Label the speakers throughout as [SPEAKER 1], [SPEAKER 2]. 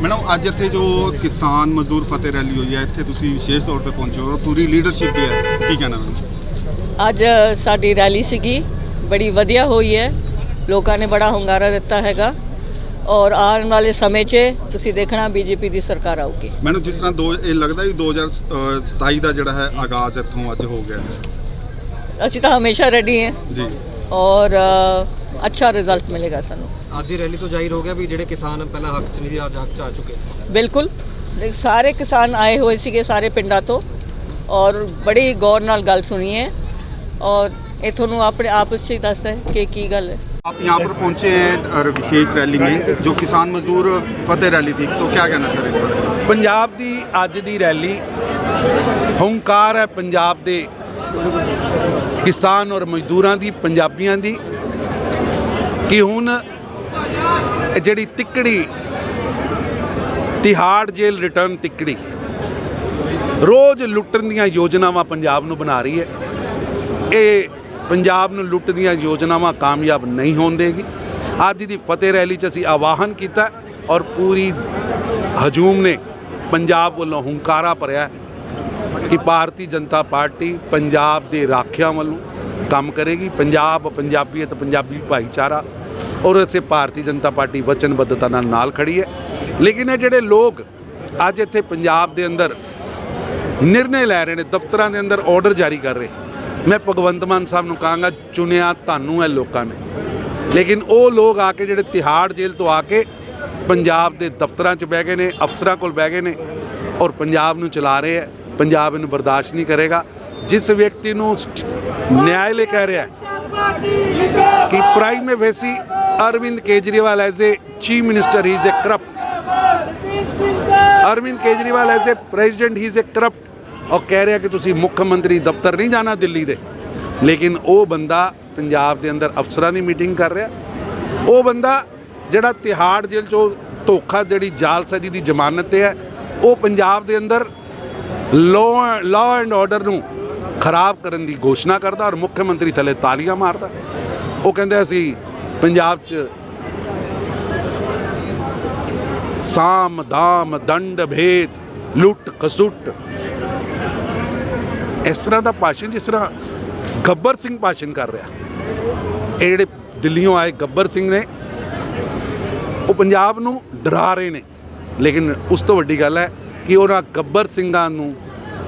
[SPEAKER 1] Madam ਅੱਜ ਇੱਥੇ ਜੋ ਕਿਸਾਨ ਮਜ਼ਦੂਰ ਫਤਿਹ ਰੈਲੀ ਹੋਈ ਹੈ ਇੱਥੇ ਤੁਸੀਂ ਵਿਸ਼ੇਸ਼ ਤੌਰ ਤੇ ਪਹੁੰਚੇ ਹੋ ਪੂਰੀ ਲੀਡਰਸ਼ਿਪ ਹੈ। ਕੀ ਕਹਿਣਾ ਮੈਡਮ?
[SPEAKER 2] ਅੱਜ ਸਾਡੀ ਰੈਲੀ ਸੀਗੀ ਬੜੀ ਵਧੀਆ ਹੋਈ ਹੈ। ਲੋਕਾਂ ਨੇ ਬੜਾ ਹੁੰਗਾਰਾ ਦਿੱਤਾ ਹੈਗਾ। ਔਰ ਆਉਣ ਵਾਲੇ ਸਮੇਂ 'ਚ ਤੁਸੀਂ ਦੇਖਣਾ ਬੀਜੇਪੀ ਦੀ ਸਰਕਾਰ ਆਊਗੀ।
[SPEAKER 1] ਮੈਨੂੰ ਜਿਸ ਤਰ੍ਹਾਂ ਦੋ ਇਹ ਲੱਗਦਾ ਵੀ 2027 ਦਾ ਜਿਹੜਾ ਹੈ ਆਗਾਜ਼ ਇੱਥੋਂ ਅੱਜ ਹੋ ਗਿਆ ਹੈ।
[SPEAKER 2] ਅਸੀਂ ਤਾਂ ਹਮੇਸ਼ਾ ਰੈਡੀ ਹਾਂ।
[SPEAKER 1] ਜੀ।
[SPEAKER 2] ਔਰ ਅੱਛਾ ਰਿਜ਼ਲਟ ਮਿਲੇਗਾ ਸਾਨੂੰ
[SPEAKER 3] ਅੱਜ ਦੀ ਰੈਲੀ ਤੋਂ ਜ਼ਾਹਿਰ ਹੋ ਗਿਆ ਵੀ ਜਿਹੜੇ ਕਿਸਾਨ ਪਹਿਲਾਂ ਹੱਕ 'ਚ ਨਹੀਂ ਸੀ ਅੱਜ ਹੱਕ 'ਚ ਆ ਚੁੱਕੇ
[SPEAKER 2] ਬਿਲਕੁਲ ਦੇਖ, ਸਾਰੇ ਕਿਸਾਨ ਆਏ ਹੋਏ ਸੀਗੇ ਸਾਰੇ ਪਿੰਡਾਂ ਤੋਂ ਔਰ ਬੜੀ ਗੌਰ ਨਾਲ ਗੱਲ ਸੁਣੀ ਹੈ ਔਰ ਇਹ ਤੁਹਾਨੂੰ ਆਪਣੇ ਆਪਸ 'ਚ ਹੀ ਦੱਸ ਹੈ ਕਿ ਕੀ ਗੱਲ ਹੈ
[SPEAKER 1] आप यहाँ पर पहुंचे हैं और विशेष रैली में जो किसान मजदूर फतेह रैली थी तो क्या कहना सर इस पर
[SPEAKER 4] ਪੰਜਾਬ ਦੀ ਅੱਜ ਦੀ ਰੈਲੀ ਹੰਕਾਰ ਹੈ ਪੰਜਾਬ ਦੇ ਕਿਸਾਨ ਔਰ ਮਜ਼ਦੂਰਾਂ ਦੀ ਪੰਜਾਬੀਆਂ ਦੀ ਕਿ ਹੁਣ ਜਿਹੜੀ ਤਿੱਕੜੀ, ਤਿਹਾੜ ਜੇਲ੍ਹ ਰਿਟਰਨ ਤਿੱਕੜੀ, ਰੋਜ਼ ਲੁੱਟਣ ਦੀਆਂ ਯੋਜਨਾਵਾਂ ਪੰਜਾਬ ਨੂੰ ਬਣਾ ਰਹੀ ਹੈ। ਇਹ ਪੰਜਾਬ ਨੂੰ ਲੁੱਟ ਦੀਆਂ ਯੋਜਨਾਵਾਂ ਕਾਮਯਾਬ ਨਹੀਂ ਹੋਣ ਦੇਗੀ। ਅੱਜ ਦੀ ਫਤਿਹ ਰੈਲੀ 'ਚ ਅਸੀਂ ਆਵਾਹਨ ਕੀਤਾ ਔਰ ਪੂਰੀ ਹਜੂਮ ਨੇ ਪੰਜਾਬ ਵੱਲੋਂ ਹੁੰਕਾਰਾ ਭਰਿਆ ਕਿ ਭਾਰਤੀ ਜਨਤਾ ਪਾਰਟੀ ਪੰਜਾਬ ਦੇ ਰਾਖਿਆਂ ਵੱਲੋਂ ਕੰਮ ਕਰੇਗੀ। ਪੰਜਾਬ ਪੰਜਾਬੀਅਤ, ਪੰਜਾਬੀ ਭਾਈਚਾਰਾ ਔਰ ਇਸੇ ਭਾਰਤੀ ਜਨਤਾ ਪਾਰਟੀ ਵਚਨਬੱਧਤਾ ਨਾਲ ਨਾਲ ਖੜੀ ਹੈ ਲੇਕਿਨ ਇਹ ਜਿਹੜੇ ਲੋਕ ਅੱਜ ਇੱਥੇ ਪੰਜਾਬ ਦੇ ਅੰਦਰ ਨਿਰਣੇ ਲੈ ਰਹੇ ਨੇ ਦਫ਼ਤਰਾਂ ਦੇ ਅੰਦਰ ਆਰਡਰ ਜਾਰੀ ਕਰ ਰਹੇ ਮੈਂ ਭਗਵੰਤ ਮਾਨ ਸਾਹਿਬ ਨੂੰ ਕਹਾਂਗਾ ਚੁਣਿਆ ਤੁਹਾਨੂੰ ਹੈ ਲੋਕਾਂ ਨੇ ਲੇਕਿਨ ਉਹ ਲੋਕ ਆ ਕੇ ਜਿਹੜੇ ਤਿਹਾੜ ਜੇਲ੍ਹ ਤੋਂ ਆ ਕੇ ਪੰਜਾਬ ਦੇ ਦਫ਼ਤਰਾਂ 'ਚ ਬਹਿ ਗਏ ਨੇ ਅਫਸਰਾਂ ਕੋਲ ਬਹਿ ਗਏ ਨੇ ਔਰ ਪੰਜਾਬ ਨੂੰ ਚਲਾ ਰਹੇ ਹੈ ਪੰਜਾਬ ਇਹਨੂੰ ਬਰਦਾਸ਼ਤ ਨਹੀਂ ਕਰੇਗਾ ਜਿਸ ਵਿਅਕਤੀ ਨੂੰ ਸਟ- ਨਿਆਇਲੇ ਕਹਿ ਰਿਹਾ ਹੈ ਕਿ prime ਫੇਸੀ Arvind Kejriwal as a chief minister he is a corrupt Arvind Kejriwal as a president he is a corrupt ਉਹ ਕਹਿ ਰਿਹਾ ਕਿ ਤੁਸੀਂ ਮੁੱਖ ਮੰਤਰੀ ਦਫ਼ਤਰ ਨਹੀਂ ਜਾਣਾ ਦਿੱਲੀ ਦੇ ਲੇਕਿਨ ਉਹ ਬੰਦਾ ਪੰਜਾਬ ਦੇ ਅੰਦਰ ਅਫਸਰਾਂ ਦੀ ਮੀਟਿੰਗ ਕਰ ਰਿਹਾ ਉਹ ਬੰਦਾ ਜਿਹੜਾ ਤਿਹਾੜ ਜੇਲ੍ਹ ਚੋਂ ਧੋਖਾ ਜਿਹੜੀ ਜਾਲਸਾਜ਼ੀ ਦੀ ਜ਼ਮਾਨਤ ਤੇ ਹੈ ਉਹ ਪੰਜਾਬ ਦੇ ਅੰਦਰ ਲਾਅ ਲਾਅ ਐਂਡ ਆਰਡਰ ਨੂੰ ਖਰਾਬ ਕਰਨ ਦੀ ਘੋਸ਼ਣਾ ਕਰਦਾ ਔਰ ਮੁੱਖ ਮੰਤਰੀ ਥੱਲੇ ਤਾਲੀਆਂ ਮਾਰਦਾ। ਉਹ ਕਹਿੰਦੇ ਅਸੀਂ ਪੰਜਾਬ 'ਚ ਸਾਮ, ਦਾਮ, ਦੰਡ, ਭੇਦ, ਲੁੱਟ, ਖਸੁੱਟ। ਇਸ ਤਰ੍ਹਾਂ ਦਾ ਭਾਸ਼ਣ ਜਿਸ ਤਰ੍ਹਾਂ ਗੱਬਰ ਸਿੰਘ ਭਾਸ਼ਣ ਕਰ ਰਿਹਾ। ਇਹ ਜਿਹੜੇ ਦਿੱਲੀੋਂ ਆਏ ਗੱਬਰ ਸਿੰਘ ਨੇ, ਉਹ ਪੰਜਾਬ ਨੂੰ ਡਰਾ ਰਹੇ ਨੇ। ਲੇਕਿਨ ਉਸ ਤੋਂ ਵੱਡੀ ਗੱਲ ਹੈ ਕਿ ਉਹਨਾਂ ਗੱਬਰ ਸਿੰਘਾਂ ਨੂੰ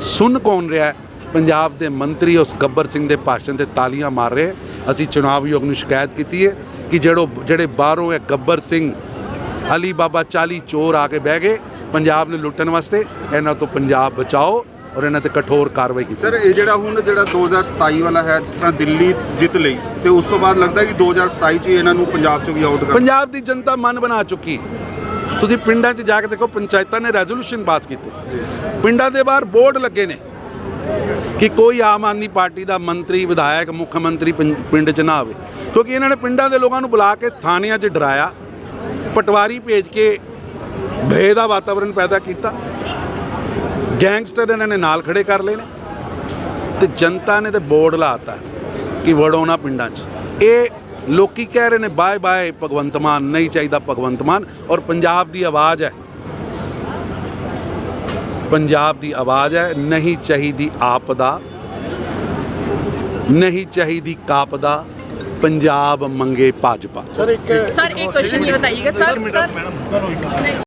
[SPEAKER 4] ਸੁਣ ਕੌਣ ਰਿਹਾ ਪੰਜਾਬ ਦੇ ਮੰਤਰੀ ਉਸ ਗੱਬਰ ਸਿੰਘ ਦੇ ਭਾਸ਼ਣ ਤੇ ਤਾਲੀਆਂ ਮਾਰ ਰਹੇ। ਅਸੀਂ ਚੁਣਾਵ ਆਯੋਗ ਨੂੰ ਸ਼ਿਕਾਇਤ ਕੀਤੀ ਹੈ ਕਿ ਜਿਹੜੋ ਜਿਹੜੇ ਬਾਹਰੋਂ ਹੈ ਗੱਬਰ ਸਿੰਘ ਅਲੀ ਬਾਬਾ 40 ਚੋਰ ਆ ਕੇ ਬਹਿ ਗਏ। ਪੰਜਾਬ ਨੂੰ ਲੁੱਟਣ ਵਾਸਤੇ ਇਹਨਾਂ ਤੋਂ ਪੰਜਾਬ ਬਚਾਓ ਔਰ ਇਹਨਾਂ ਤੇ ਕਠੋਰ ਕਾਰਵਾਈ ਕੀਤੀ।
[SPEAKER 1] ਸਰ ਇਹ ਜਿਹੜਾ ਹੁਣ ਜਿਹੜਾ 2027 ਵਾਲਾ ਹੈ ਜਿਸ ਤਰ੍ਹਾਂ ਦਿੱਲੀ ਜਿੱਤ ਲਈ ਤੇ ਉਸ ਤੋਂ ਬਾਅਦ ਲੱਗਦਾ ਕਿ 2027 ਚ ਵੀ ਇਹਨਾਂ ਨੂੰ ਪੰਜਾਬ ਚੋਂ ਵੀ ਆਊਟ ਕਰ
[SPEAKER 4] ਪੰਜਾਬ ਦੀ ਜਨਤਾ ਮਨ ਬਣਾ ਚੁੱਕੀ ਤੁਸੀਂ ਪਿੰਡਾਂ 'ਚ ਜਾ ਕੇ ਦੇਖੋ ਪੰਚਾਇਤਾਂ ਨੇ ਰੈਜ਼ੋਲੂਸ਼ਨ ਪਾਸ ਕੀਤੇ। ਪਿੰਡਾਂ ਦੇ ਬਾਹਰ ਬੋਰਡ ਲੱਗੇ ਨੇ। ਕਿ ਕੋਈ ਆਮ ਆਦਮੀ ਪਾਰਟੀ ਦਾ ਮੰਤਰੀ, ਵਿਧਾਇਕ, ਮੁੱਖ ਮੰਤਰੀ ਪਿੰ- ਪਿੰਡ 'ਚ ਨਾ ਆਵੇ। ਕਿਉਂਕਿ ਇਹਨਾਂ ਨੇ ਪਿੰਡਾਂ ਦੇ ਲੋਕਾਂ ਨੂੰ ਬੁਲਾ ਕੇ ਥਾਣਿਆਂ 'ਚ ਡਰਾਇਆ, ਪਟਵਾਰੀ ਭੇਜ ਕੇ ਭੇ ਦਾ ਵਾਤਾਵਰਣ ਪੈਦਾ ਕੀਤਾ। ਗੈਂਗਸਟਰ ਇਹਨਾਂ ਨੇ ਨਾਲ ਖੜੇ ਕਰ ਲਏ ਨੇ। ਤੇ ਜਨਤਾ ਨੇ ਤੇ ਬੋਰਡ ਲਾਤਾ ਕਿ ਵੜੋਨਾ ਪਿੰਡਾਂ 'ਚ। ਇਹ ਲੋਕੀ ਕਹਿ ਰਹੇ ਨੇ ਬਾਏ ਬਾਏ ਭਗਵੰਤ ਮਾਨ, ਨਹੀਂ ਚਾਹੀਦਾ ਭਗਵੰਤ ਮਾਨ। ਔਰ ਪੰਜਾਬ ਦੀ ਆਵਾਜ਼ ਹੈ ਪੰਜਾਬ ਦੀ ਆਵਾਜ਼ ਹੈ ਨਹੀਂ ਚਾਹੀਦੀ ਆਪਦਾ ਨਹੀਂ ਚਾਹੀਦੀ ਕਾਪਦਾ ਪੰਜਾਬ ਮੰਗੇ ਭਾਜਪਾ
[SPEAKER 5] सर एक क्वेश्चन ये बताइएगा सर सर